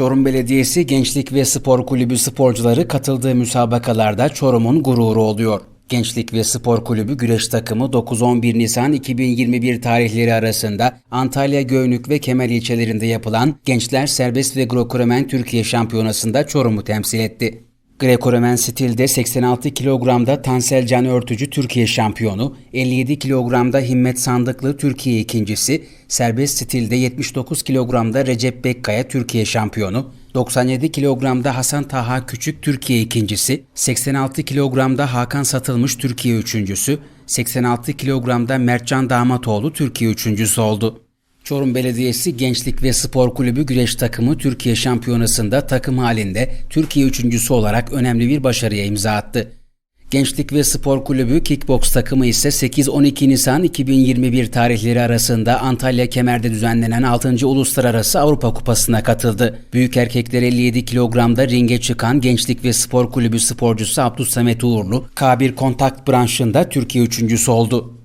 Çorum Belediyesi Gençlik ve Spor Kulübü sporcuları katıldığı müsabakalarda Çorum'un gururu oluyor. Gençlik ve Spor Kulübü güreş takımı 9-11 Nisan 2021 tarihleri arasında Antalya, Göynük ve Kemer ilçelerinde yapılan Gençler Serbest ve Grokromen Türkiye Şampiyonası'nda Çorum'u temsil etti. Greco-Romen stilde 86 kilogramda Tansel Can Örtücü Türkiye şampiyonu, 57 kilogramda Himmet Sandıklı Türkiye ikincisi, serbest stilde 79 kilogramda Recep Bekkaya Türkiye şampiyonu, 97 kilogramda Hasan Taha Küçük Türkiye ikincisi, 86 kilogramda Hakan Satılmış Türkiye üçüncüsü, 86 kilogramda Mertcan Damatoğlu Türkiye üçüncüsü oldu. Çorum Belediyesi Gençlik ve Spor Kulübü güreş takımı Türkiye Şampiyonası'nda takım halinde Türkiye üçüncüsü olarak önemli bir başarıya imza attı. Gençlik ve Spor Kulübü kickboks takımı ise 8-12 Nisan 2021 tarihleri arasında Antalya Kemer'de düzenlenen 6. Uluslararası Avrupa Kupası'na katıldı. Büyük erkekler 57 kilogramda ringe çıkan Gençlik ve Spor Kulübü sporcusu Abdülsamet Uğurlu, K1 kontak branşında Türkiye üçüncüsü oldu.